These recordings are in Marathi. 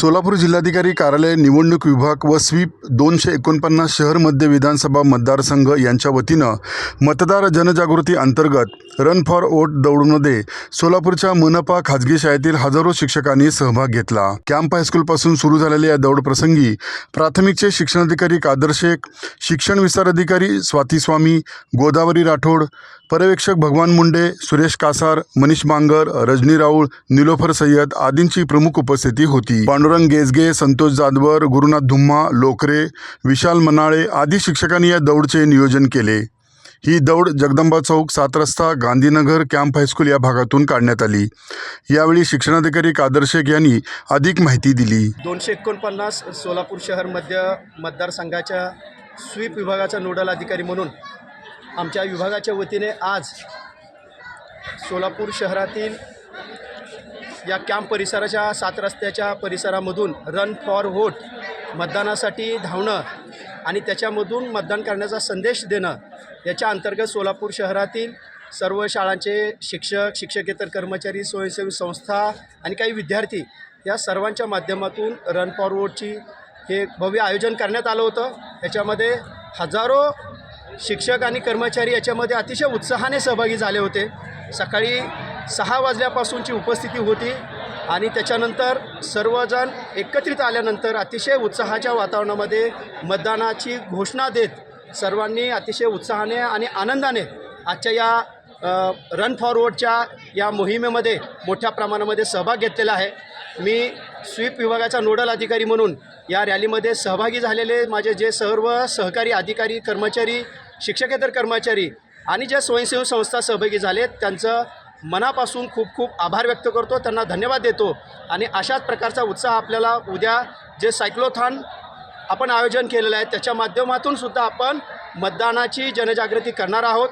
सोलापूर जिल्हाधिकारी कार्यालय निवडणूक विभाग व स्वीप दोनशे एकोणपन्नास शहर मध्य विधानसभा मतदारसंघ यांच्या वतीनं मतदार जनजागृती अंतर्गत रन फॉर वोट दौडमध्ये सोलापूरच्या मनपा खाजगी शाळेतील हजारो शिक्षकांनी सहभाग घेतला. कॅम्प हायस्कूलपासून सुरू झालेल्या या दौडप्रसंगी प्राथमिकचे शिक्षणाधिकारी कादर शेख शिक्षण विस्तार अधिकारी स्वाती स्वामी गोदावरी राठोड पर्यवेक्षक भगवान मुंडे सुरेश कासार मनीष बांगर रजनी राऊळ निलोफर सय्यद आदींची प्रमुख उपस्थिती होती. पांडुर पांडुरंग गेजगे संतोष जाधवर गुरुनाथ धुम्मा लोकरे विशाल मनाळे आदी शिक्षकांनी या दौडचे नियोजन केले. ही दौड जगदंबा चौक सात रस्ता गांधीनगर कॅम्प हायस्कूल या भागातून काढण्यात आली. यावेळी शिक्षणाधिकारी कादर शेख यांनी अधिक माहिती दिली. दोनशे एकोणपन्नास सोलापूर शहर मध्य मतदारसंघाच्या स्वीप विभागाचा नोडल अधिकारी म्हणून आमच्या विभागाच्या वतीने आज सोलापूर शहरातील या कॅम्प परिसराच्या सात रस्त्याच्या परिसरामधून रन फॉर व्होट मतदानासाठी धावणं आणि त्याच्यामधून मतदान करण्याचा संदेश देणं याच्या अंतर्गत सोलापूर शहरातील सर्व शाळांचे शिक्षक शिक्षकेतर कर्मचारी स्वयंसेवी संस्था आणि काही विद्यार्थी या सर्वांच्या माध्यमातून रन फॉर वोटची हे भव्य आयोजन करण्यात आलं होतं. याच्यामध्ये हजारो शिक्षक आणि कर्मचारी याच्यामध्ये अतिशय उत्साहाने सहभागी झाले होते. सकाळी सहा वाजल्यापासूनची उपस्थिती होती आणि त्याच्यानंतर सर्वजण एकत्रित आल्यानंतर अतिशय उत्साहाच्या वातावरणामध्ये मतदानाची घोषणा देत सर्वांनी अतिशय उत्साहाने आणि आनंदाने आजच्या या रन फॉरवर्डच्या या मोहिमेमध्ये मोठ्या प्रमाणामध्ये सहभाग घेतलेला आहे. मी स्वीप विभागाचा नोडल अधिकारी म्हणून या रॅलीमध्ये सहभागी झालेले माझे जे सर्व सहकारी अधिकारी कर्मचारी शिक्षकेतर कर्मचारी आणि ज्या स्वयंसेवी संस्था सहभागी झालेत त्यांचं मनापासून खूप खूप आभार व्यक्त करतो त्यांना धन्यवाद देतो आणि अशाच प्रकारचा उत्साह आपल्याला उद्या जे सायक्लोथॉन आपण आयोजन केलेलं आहे त्याच्या माध्यमातून सुद्धा आपण मतदानाची जनजागृती करणार आहोत.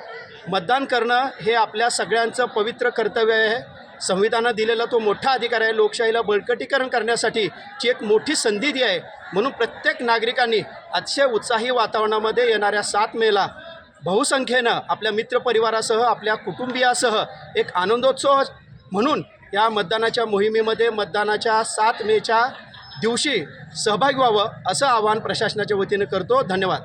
मतदान करणं हे आपल्या सगळ्यांचं पवित्र कर्तव्य आहे. संविधानात दिलेला तो मोठा अधिकार आहे. लोकशाहीला बळकटीकरण करण्यासाठी ची एक मोठी संधी दी आहे. म्हणून प्रत्येक नागरिकांनी अतिशय उत्साही वातावरणामध्ये येणाऱ्या सात मेला बहुसंख्येनं आपल्या मित्रपरिवारासह आपल्या कुटुंबियासह एक आनंदोत्सव म्हणून या मतदानाच्या मोहिमेमध्ये मतदानाच्या सात मेच्या दिवशी सहभागी व्हावं असं आवाहन प्रशासनाच्या वतीनं करतो. धन्यवाद.